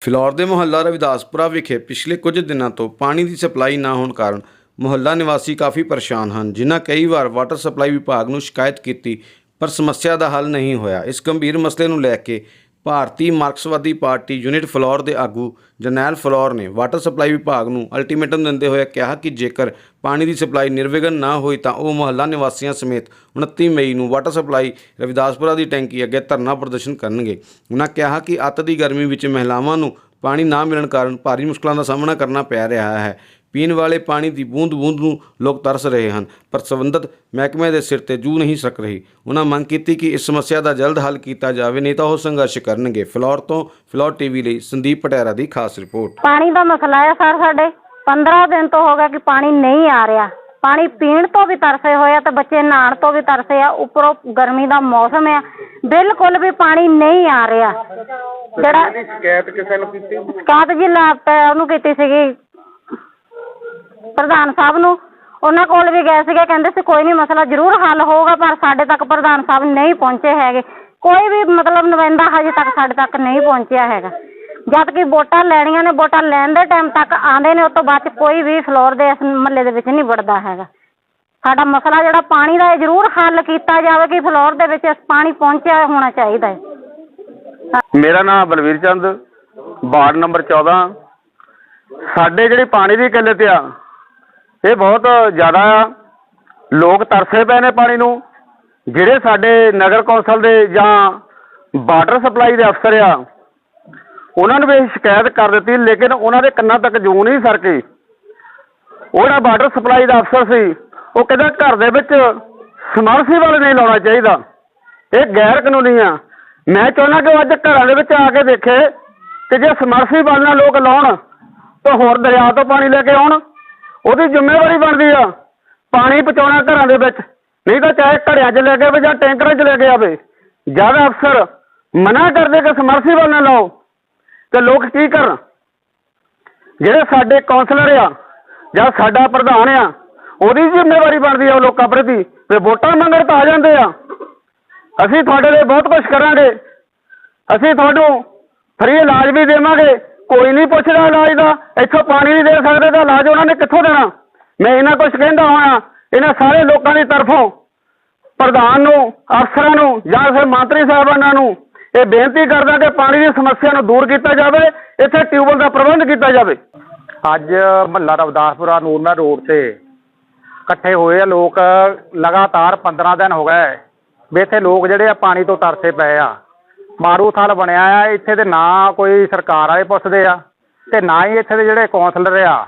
ਫਿਲੌਰ ਦੇ ਮੁਹੱਲਾ ਰਵਿਦਾਸਪੁਰਾ ਵਿਖੇ ਪਿਛਲੇ ਕੁਝ ਦਿਨਾਂ ਤੋਂ ਪਾਣੀ ਦੀ ਸਪਲਾਈ ਨਾ ਹੋਣ ਕਾਰਨ ਮੁਹੱਲਾ ਨਿਵਾਸੀ ਕਾਫੀ ਪਰੇਸ਼ਾਨ ਹਨ, ਜਿਨ੍ਹਾਂ ਕਈ ਵਾਰ ਵਾਟਰ ਸਪਲਾਈ ਵਿਭਾਗ ਨੂੰ ਸ਼ਿਕਾਇਤ ਕੀਤੀ, ਪਰ ਸਮੱਸਿਆ ਦਾ ਹੱਲ ਨਹੀਂ ਹੋਇਆ। ਇਸ ਗੰਭੀਰ ਮਸਲੇ ਨੂੰ ਲੈ ਕੇ ਭਾਰਤੀ ਮਾਰਕਸਵਾਦੀ ਪਾਰਟੀ ਯੂਨਿਟ ਫਲੋਰ ਦੇ ਆਗੂ ਜਰਨੈਲ ਫਲੋਰ ਨੇ ਵਾਟਰ ਸਪਲਾਈ ਵਿਭਾਗ ਨੂੰ ਅਲਟੀਮੇਟਮ ਦਿੰਦੇ ਹੋਏ ਕਿਹਾ ਕਿ ਜੇਕਰ ਪਾਣੀ ਦੀ ਸਪਲਾਈ ਨਿਰਵਿਘਨ ਨਾ ਹੋਈ ਤਾਂ ਉਹ ਮੁਹੱਲਾ ਨਿਵਾਸੀਆਂ ਸਮੇਤ 29 ਮਈ ਨੂੰ ਵਾਟਰ ਸਪਲਾਈ ਰਵਿਦਾਸਪੁਰਾ ਦੀ ਟੈਂਕੀ ਅੱਗੇ ਧਰਨਾ ਪ੍ਰਦਰਸ਼ਨ ਕਰਨਗੇ। ਉਹਨਾਂ ਕਿਹਾ ਕਿ ਅੱਤ ਦੀ ਗਰਮੀ ਵਿੱਚ ਮਹਿਲਾਵਾਂ ਨੂੰ ਪਾਣੀ ਨਾ ਮਿਲਣ ਕਾਰਨ ਭਾਰੀ ਮੁਸ਼ਕਲਾਂ ਦਾ ਸਾਹਮਣਾ ਕਰਨਾ ਪੈ ਰਿਹਾ ਹੈ। ਪੀਣ ਵਾਲੇ ਪਾਣੀ ਦੀ ਬੂੰਦ-ਬੂੰਦ ਨੂੰ ਲੋਕ ਤਰਸ ਰਹੇ ਹਨ ਪਰ ਸੰਬੰਧਿਤ ਮਹਿਕਮੇ ਦੇ ਸਿਰ ਤੇ ਜੂ ਨਹੀਂ ਸਕ ਰਹੀ। ਉਹਨਾਂ ਮੰਗ ਕੀਤੀ ਕਿ ਇਸ ਸਮੱਸਿਆ ਦਾ ਜਲਦ ਹੱਲ ਕੀਤਾ ਜਾਵੇ ਨਹੀਂ ਤਾਂ ਉਹ ਸੰਘਰਸ਼ ਕਰਨਗੇ। ਫਲੋਰ ਤੋਂ ਫਲੋਰ ਟੀਵੀ ਲਈ ਸੰਦੀਪ ਪਟਿਆਰਾ ਦੀ ਖਾਸ ਰਿਪੋਰਟ। ਪਾਣੀ ਦਾ ਮਸਲਾ ਹੈ ਸਰ ਸਾਡੇ। 15 ਦਿਨ ਤੋਂ ਹੋ ਗਿਆ ਕਿ ਪਾਣੀ ਨਹੀਂ ਆ ਰਿਹਾ। ਪਾਣੀ ਪੀਣ ਤੋਂ ਵੀ ਤਰਸੇ ਹੋਏ ਆ ਤੇ ਬੱਚੇ ਨਹਾਉਣ ਤੋਂ ਵੀ ਤਰਸੇ ਆ। ਉੱਪਰੋਂ ਗਰਮੀ ਦਾ ਮੌਸਮ ਆ। ਬਿਲਕੁਲ ਵੀ ਪਾਣੀ ਨਹੀਂ ਆ ਰਿਹਾ। ਜਿਹੜਾ ਸ਼ਿਕਾਇਤ ਕਿਸੇ ਨੂੰ ਕੀਤੀ? ਸ਼ਿਕਾਇਤ ਜੀ ਲਾ ਪ- ਉਹਨੂੰ ਕੀਤੀ ਸੀਗੀ। ਪ੍ਰਧਾਨ ਸਾਹਿਬ ਨੂੰ। ਉਹਨਾਂ ਕੋਲ ਵੀ ਗਏ ਸੀਗੇ, ਕਹਿੰਦੇ ਸੀ ਕੋਈ ਨਹੀਂ ਮਸਲਾ ਜ਼ਰੂਰ ਹੱਲ ਹੋਊਗਾ, ਪਰ ਸਾਡੇ ਤੱਕ ਪ੍ਰਧਾਨ ਸਾਹਿਬ ਨਹੀਂ ਪਹੁੰਚੇ ਹੈਗੇ। ਕੋਈ ਵੀ ਮਤਲਬ ਨੁਮਾਇੰਦਾ ਹਜੇ ਤੱਕ ਸਾਡੇ ਤੱਕ ਨਹੀਂ ਪਹੁੰਚਿਆ ਹੈਗਾ। ਜਦ ਕਿ ਵੋਟਾਂ ਲੈਣੀਆਂ ਨੇ, ਵੋਟਾਂ ਲੈਣ ਦੇ ਟਾਈਮ ਤੱਕ ਆਂਦੇ ਨੇ, ਉਸ ਤੋਂ ਬਾਅਦ 'ਚ ਕੋਈ ਵੀ ਫਲੋਰ ਦੇ ਇਸ ਮਹੱਲੇ ਦੇ ਵਿੱਚ ਨਹੀਂ ਵੜਦਾ ਹੈਗਾ। ਸਾਡਾ ਮਸਲਾ ਜਿਹੜਾ ਪਾਣੀ ਦਾ, ਇਹ ਜ਼ਰੂਰ ਹੱਲ ਕੀਤਾ ਜਾਵੇ ਕਿ ਫਲੋਰ ਦੇ ਵਿੱਚ ਪਾਣੀ ਪਹੁੰਚਿਆ ਹੋਣਾ ਚਾਹੀਦਾ ਹੈ। ਮੇਰਾ ਨਾਮ ਬਲਵੀਰ ਚੰਦ, ਵਾਰਡ ਨੰਬਰ 14 ਸਾਡੇ ਜਿਹੜੀ ਪਾਣੀ ਦੀ ਕਿੱਲਤ ਆ ਇਹ ਬਹੁਤ ਜ਼ਿਆਦਾ ਆ ਲੋਕ ਤਰਸੇ ਪਏ ਨੇ ਪਾਣੀ ਨੂੰ। ਜਿਹੜੇ ਸਾਡੇ ਨਗਰ ਕੌਂਸਲ ਦੇ ਜਾਂ ਵਾਟਰ ਸਪਲਾਈ ਦੇ ਅਫਸਰ ਆ, ਉਹਨਾਂ ਨੂੰ ਵੀ ਅਸੀਂ ਸ਼ਿਕਾਇਤ ਕਰ ਦਿੱਤੀ, ਲੇਕਿਨ ਉਹਨਾਂ ਦੇ ਕੰਨਾਂ ਤੱਕ ਜੂ ਨਹੀਂ ਸਰਕੀ। ਉਹ ਜਿਹੜਾ ਵਾਟਰ ਸਪਲਾਈ ਦਾ ਅਫਸਰ ਸੀ, ਉਹ ਕਹਿੰਦਾ ਘਰ ਦੇ ਵਿੱਚ ਸਮਰਸੀਬਲ ਨਹੀਂ ਲਾਉਣਾ ਚਾਹੀਦਾ। ਇਹ ਗੈਰ ਕਾਨੂੰਨੀ ਆ। ਮੈਂ ਚਾਹੁੰਦਾ ਕਿ ਉਹ ਅੱਜ ਘਰਾਂ ਦੇ ਵਿੱਚ ਆ ਕੇ ਦੇਖੇ ਕਿ ਜੇ ਸਮਰਸੀਬਲ ਨਾਲ ਲੋਕ ਲਾਉਣ, ਤਾਂ ਹੋਰ ਦਰਿਆ ਤੋਂ ਪਾਣੀ ਲੈ ਕੇ ਆਉਣ ਉਹਦੀ ਜ਼ਿੰਮੇਵਾਰੀ ਬਣਦੀ ਆ। ਪਾਣੀ ਪਹੁੰਚਾਉਣਾ ਘਰਾਂ ਦੇ ਵਿੱਚ। ਨਹੀਂ ਤਾਂ ਚਾਹੇ ਘੜਿਆਂ 'ਚ ਲੈ ਕੇ ਆਵੇ ਜਾਂ ਟੈਂਕਰਾਂ 'ਚ ਲੈ ਕੇ ਆਵੇ। ਜਦ ਅਫਸਰ ਮਨਾ ਕਰਦੇ ਕਿ ਸਮਰਸੀਬਲ ਨਾ ਲਾਓ। ਤੇ ਲੋਕ ਕੀ ਕਰਨ? ਜਿਹੜੇ ਸਾਡੇ ਕਾਉਂਸਲਰ ਆ ਜਾਂ ਸਾਡਾ ਪ੍ਰਧਾਨ ਆ, ਉਹਦੀ ਜ਼ਿੰਮੇਵਾਰੀ ਬਣਦੀ ਆ ਉਹ ਲੋਕਾਂ ਪ੍ਰਤੀ। ਤੇ ਵੋਟਾਂ ਮੰਗਣ ਤਾਂ ਆ ਜਾਂਦੇ ਆ। ਅਸੀਂ ਤੁਹਾਡੇ ਲਈ ਬਹੁਤ ਕੁਝ ਕਰਾਂਗੇ। ਅਸੀਂ ਤੁਹਾਨੂੰ ਫ੍ਰੀ ਇਲਾਜ ਵੀ ਦੇਵਾਂਗੇ। ਕੋਈ ਨਹੀਂ ਪੁੱਛਦਾ ਇਲਾਜ ਦਾ, ਇੱਥੋਂ ਪਾਣੀ ਨਹੀਂ ਦੇ ਸਕਦੇ ਤਾਂ ਇਲਾਜ ਉਹਨਾਂ ਨੇ ਕਿੱਥੋਂ ਦੇਣਾ? ਮੈਂ ਇਹਨਾਂ ਕੁਝ ਕਹਿੰਦਾ ਹਾਂ ਇਹਨਾਂ ਸਾਰੇ ਲੋਕਾਂ ਦੀ ਤਰਫੋਂ, ਪ੍ਰਧਾਨ ਨੂੰ, ਅਫਸਰਾਂ ਨੂੰ, ਜਾਂ ਫਿਰ ਮੰਤਰੀ ਸਾਹਿਬਾਨਾਂ ਨੂੰ, ਇਹ ਬੇਨਤੀ ਕਰਦਾ ਕਿ ਪਾਣੀ ਦੀ ਸਮੱਸਿਆ ਨੂੰ ਦੂਰ ਕੀਤਾ ਜਾਵੇ, ਇੱਥੇ ਟਿਊਬਵੈੱਲ ਦਾ ਪ੍ਰਬੰਧ ਕੀਤਾ ਜਾਵੇ। ਅੱਜ ਮਹੱਲਾ ਰਵਦਾਸਪੁਰਾ ਨੂਰਨਾ ਰੋਡ ਤੇ ਇਕੱਠੇ ਹੋਏ ਆ ਲੋਕ, ਲਗਾਤਾਰ 15 ਦਿਨ ਹੋ ਗਏ। ਵੀ ਇੱਥੇ ਲੋਕ ਜਿਹੜੇ ਆ ਪਾਣੀ ਤੋਂ ਤਰਸੇ ਪਏ ਆ। ਮਾਰੂਥਲ ਬਣਿਆ ਆ, ਇੱਥੇ ਤੇ ਨਾ ਕੋਈ ਸਰਕਾਰ ਵਾਲੇ ਪੁੱਛਦੇ ਆ, ਤੇ ਨਾ ਹੀ ਇੱਥੇ ਦੇ ਜਿਹੜੇ ਕੌਂਸਲਰ ਆ,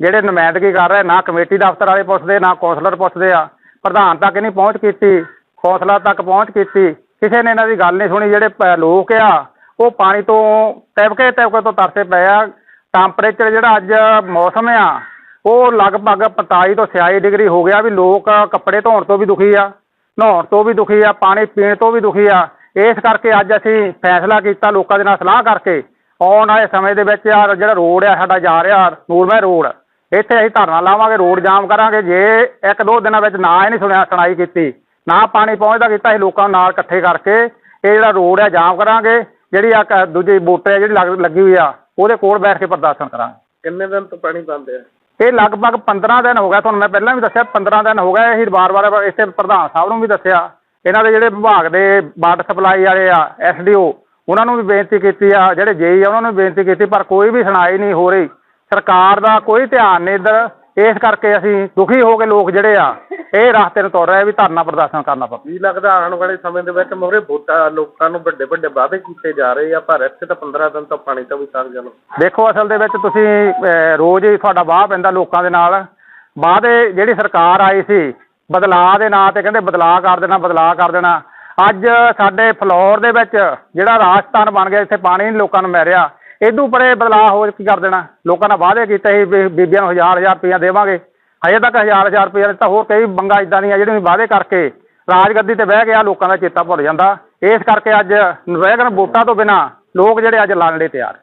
ਜਿਹੜੇ ਨੁਮਾਇੰਦਗੀ ਕਰ ਰਹੇ, ਨਾ ਕਮੇਟੀ ਦਫ਼ਤਰ ਵਾਲੇ ਪੁੱਛਦੇ, ਨਾ ਕੌਂਸਲਰ ਪੁੱਛਦੇ ਆ, ਪ੍ਰਧਾਨ ਤੱਕ ਨਹੀਂ ਪਹੁੰਚ ਕੀਤੀ ਕੌਂਸਲਰ ਤੱਕ ਪਹੁੰਚ ਕੀਤੀ, ਕਿਸੇ ਨੇ ਇਹਨਾਂ ਦੀ ਗੱਲ ਨਹੀਂ ਸੁਣੀ, ਜਿਹੜੇ ਪ- ਲੋਕ ਆ, ਉਹ ਪਾਣੀ ਤੋਂ ਤੈਬਕੇ ਤੈਬਕੇ ਤੋਂ ਤਰਸੇ ਪਏ ਆ ਟੈਂਪਰੇਚਰ ਜਿਹੜਾ ਅੱਜ ਮੌਸਮ ਆ, ਉਹ ਲਗਭਗ 45 ਤੋਂ 46 ਡਿਗਰੀ ਹੋ ਗਿਆ ਵੀ ਲੋਕ ਕੱਪੜੇ ਧੋਣ ਤੋਂ ਵੀ ਦੁਖੀ ਆ, ਨਹਾਉਣ ਤੋਂ ਵੀ ਦੁਖੀ ਆ, ਪਾਣੀ ਪੀਣ ਤੋਂ ਵੀ ਦੁਖੀ ਆ ਇਸ ਕਰਕੇ ਅੱਜ ਅਸੀਂ ਫੈਸਲਾ ਕੀਤਾ ਲੋਕਾਂ ਦੇ ਨਾਲ ਸਲਾਹ ਕਰਕੇ ਆਉਣ ਵਾਲੇ ਸਮੇਂ ਦੇ ਵਿੱਚ ਆ ਜਿਹੜਾ ਰੋਡ ਆ ਸਾਡਾ ਜਾ ਰਿਹਾ ਨੂਰਮਹਿਰ ਰੋਡ ਇੱਥੇ ਅਸੀਂ ਧਰਨਾ ਲਾਵਾਂਗੇ ਰੋਡ ਜਾਮ ਕਰਾਂਗੇ ਜੇ ਇੱਕ ਦੋ ਦਿਨਾਂ ਵਿੱਚ ਨਾ ਇਹ ਨਹੀਂ ਸੁਣਿਆ ਸੁਣਾਈ ਕੀਤੀ ਨਾ ਪਾਣੀ ਪਹੁੰਚਦਾ ਕੀਤਾ ਅਸੀਂ ਲੋਕਾਂ ਨੂੰ ਨਾਲ ਇਕੱਠੇ ਕਰਕੇ ਇਹ ਜਿਹੜਾ ਰੋਡ ਆ ਜਾਮ ਕਰਾਂਗੇ ਜਿਹੜੀ ਆ ਦੂਜੀ ਬੋਟੇ ਆ ਜਿਹੜੀ ਲੱਗ- ਲੱਗੀ ਹੋਈ ਆ ਉਹਦੇ ਕੋਲ ਬੈਠ ਕੇ ਪ੍ਰਦਰਸ਼ਨ ਕਰਾਂਗੇ। ਕਿੰਨੇ ਦਿਨ ਤੋਂ ਪਾਣੀ ਬੰਦ ਹੈ ਇਹ ਲਗਭਗ 15 ਦਿਨ ਹੋ ਗਿਆ ਤੁਹਾਨੂੰ ਮੈਂ ਪਹਿਲਾਂ ਵੀ ਦੱਸਿਆ 15 ਦਿਨ ਹੋ ਗਏ ਅਸੀਂ ਵਾਰ-ਵਾਰ ਇਸੇ ਪ੍ਰਧਾਨ ਸਾਹਿਬ ਨੂੰ ਵੀ ਦੱਸਿਆ ਇਹਨਾਂ ਦੇ ਜਿਹੜੇ ਵਿਭਾਗ ਦੇ ਵਾਟਰ ਸਪਲਾਈ ਵਾਲੇ ਆ ਐਸਡੀਓ ਉਹਨਾਂ ਨੂੰ ਵੀ ਬੇਨਤੀ ਕੀਤੀ ਆ ਜਿਹੜੇ ਜੇਈ ਆ ਉਹਨਾਂ ਨੂੰ ਵੀ ਬੇਨਤੀ ਕੀਤੀ ਪਰ ਕੋਈ ਵੀ ਸੁਣਾਈ ਨਹੀਂ ਹੋ ਰਹੀ। ਸਰਕਾਰ ਦਾ ਕੋਈ ਧਿਆਨ ਨਹੀਂ ਇੱਧਰ। ਇਸ ਕਰਕੇ ਅਸੀਂ ਦੁਖੀ ਹੋ ਕੇ ਲੋਕ ਜਿਹੜੇ ਆ ਇਹ ਰਸਤੇ ਨੂੰ ਤੁਰ ਰਹੇ ਵੀ ਧਰਨਾ ਪ੍ਰਦਰਸ਼ਨ ਕਰਨਾ ਪਊ ਕੀ ਲੱਗਦਾ ਆਉਣ ਵਾਲੇ ਸਮੇਂ ਦੇ ਵਿੱਚ ਮੋਰੇ ਵੋਟਾਂ ਲੋਕਾਂ ਨੂੰ ਵੱਡੇ ਵੱਡੇ ਵਾਅਦੇ ਕੀਤੇ ਜਾ ਰਹੇ ਆ ਪਰ ਇੱਥੇ ਤਾਂ 15 ਦਿਨ ਤੋਂ ਪਾਣੀ ਤੋਂ ਵੀ ਤੰਗ ਚਲੋ ਦੇਖੋ ਅਸਲ ਦੇ ਵਿੱਚ ਤੁਸੀਂ ਅਹ, ਰੋਜ਼ ਹੀ ਤੁਹਾਡਾ ਵਾਹ ਪੈਂਦਾ ਲੋਕਾਂ ਦੇ ਨਾਲ। ਵਾਅਦੇ ਜਿਹੜੀ ਸਰਕਾਰ ਆਈ ਸੀ ਬਦਲਾਅ ਦੇ ਨਾਂ ਤੇ ਕਹਿੰਦੇ ਬਦਲਾਅ ਕਰ ਦੇਣਾ, ਬਦਲਾਅ ਕਰ ਦੇਣਾ। ਅੱਜ ਸਾਡੇ ਫਲੋਰ ਦੇ ਵਿੱਚ ਜਿਹੜਾ ਰਾਜਸਥਾਨ ਬਣ ਗਿਆ, ਇੱਥੇ ਪਾਣੀ ਨਹੀਂ ਲੋਕਾਂ ਨੂੰ ਮਿਲ ਰਿਹਾ। ਇਦੋਂ ਪਰੇ ਬਦਲਾਅ ਹੋ ਕੀ ਕਰ ਦੇਣਾ? ਲੋਕਾਂ ਨਾਲ ਵਾਅਦੇ ਕੀਤੇ ਸੀ ਵੀ ਬੀਬੀਆਂ ਨੂੰ ਹਜ਼ਾਰ ਹਜ਼ਾਰ ਰੁਪਈਆ ਦੇਵਾਂਗੇ। ਹਜੇ ਤੱਕ ਹਜ਼ਾਰ ਹਜ਼ਾਰ ਰੁਪਈਆ ਦਿੱਤਾ, ਹੋਰ ਕਈ ਮੰਗਾਂ ਇਦਾਂ ਦੀਆਂ ਜਿਹੜੀਆਂ ਵਾਅਦੇ ਕਰਕੇ ਰਾਜਗੱਦੀ ਤੇ ਬਹਿ ਗਿਆ, ਲੋਕਾਂ ਦਾ ਚੇਤਾ ਭੁੱਲ ਜਾਂਦਾ। ਇਸ ਕਰਕੇ ਅੱਜ ਨਵੇਗਨ ਵੋਟਾਂ ਤੋਂ ਬਿਨਾ ਲੋਕ ਜਿਹੜੇ ਅੱਜ ਲੜਨ ਲਈ ਤਿਆਰ।